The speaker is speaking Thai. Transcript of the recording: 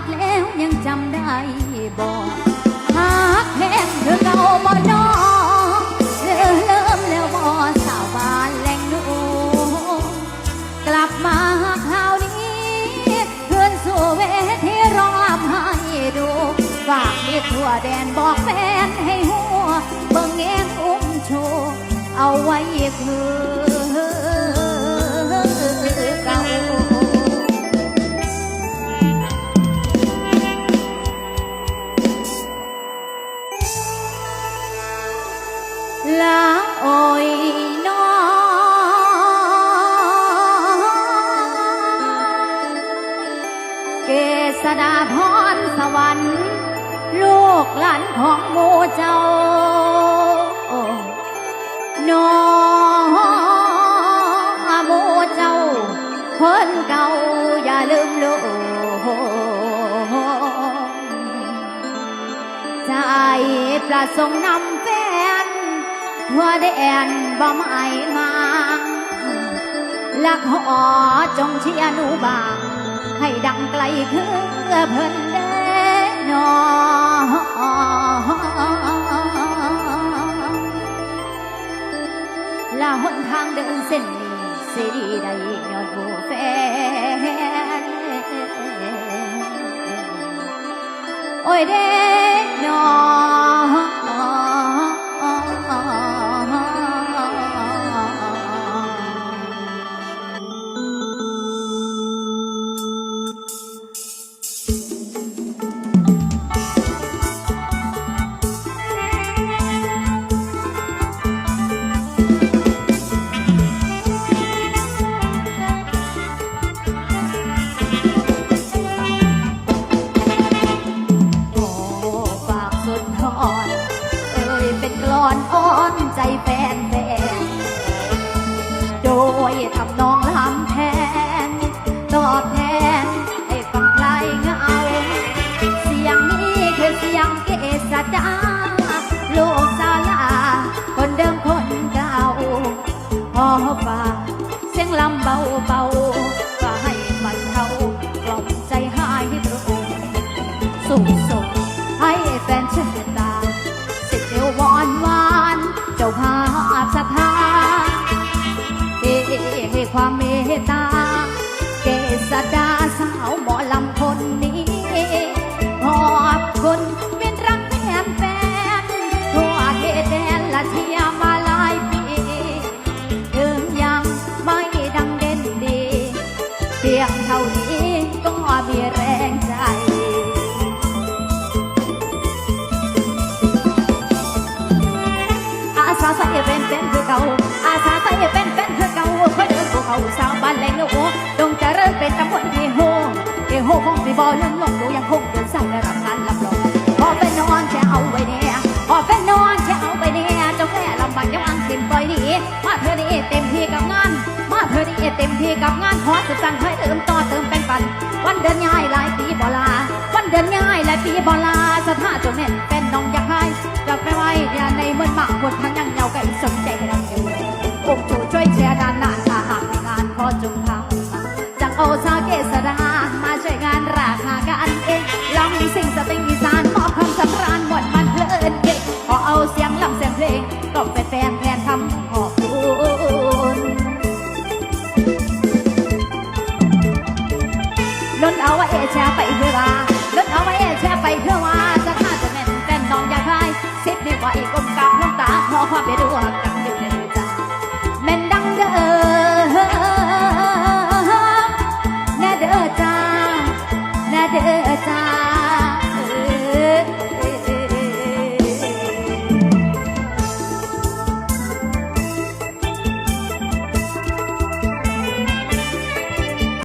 ดแล้วยังจำได้บ่หากแพงเธอเก่าบ่นอเลิมเริ่มแล้วบ่สาวบ้านแหล่งนูกลับมาคราวนี้เพื่อนสู่เวทีร้องลำให้ดูฝากมีทั่วแดนบอกแฟนให้หัวเบิ่งแงงอุ้มโชว์เอาไว้คือ ลาโอยน้องเกษดาพรสวรรค์ ลูกหลานของหมูเจ้าน้องหมูเจ้าคนเก่าอย่าลืมลูกใจประสงค์นำแฟ นทั่วแดนบ่ไม่งางลักหอจงเชียร์หนูบางให้ดังไกลคือเพิ่นเด้นอลาหนทางเดินเส้นนี้สิได้ยอดผู้แฟนโอ้ยเด้นอ เป็นกลอนอ้อนใจแฟนแฟนโดยทำนองลำแทนตอบแทนให้ฟังคลายเงา เสียงนี้คือเสียงเกษดาโลกสาลา คนเดิมคนเก่าพอฟังเสียงลำเบาเบาก็ให้มันเท่ากล่อมใจหายตรงส่งส่ง ความเมตตา เกษดาสาวหมอลำคนนี้ขอบคุณเป็นรักแฟนแฟนทั่วเขตแดนละเชียมาหลายปีถึงยังไม่ดังเด่นดีเพียงเท่านี้ก็มีแรงใจอาสาใส่เป็นเป็นคือเก่าอาสาใส่เป็นเป็นาคนเดินภูเขาสาวบ้านแหลงลูกดงเริญเป็นตำบลที่โฮที่โฮของที่บ่อลุ่มลงดูยังคงเดินสายได้รับการรับรองพอเป็นนอนจะเอาไว้เนี่ยพอเป็นนอนจะเอาไปเนี่ยเจ้าแค่ลำบากยังอังสินปล่อยดีมาเธอนี่เต็มที่กับงาน มาเธอนี่เต็มที่กับงานขอสุดสั่งให้เติมต่อเติมเป็นปัน วันเดินง่ายหลายปีบ่ลา วันเดินง่ายหลายปีบ่ลาสถานจงเน่นเป็นน้องอยากให้จะไปไว้ยาในเมืองมากคนทั้ง แฟนๆ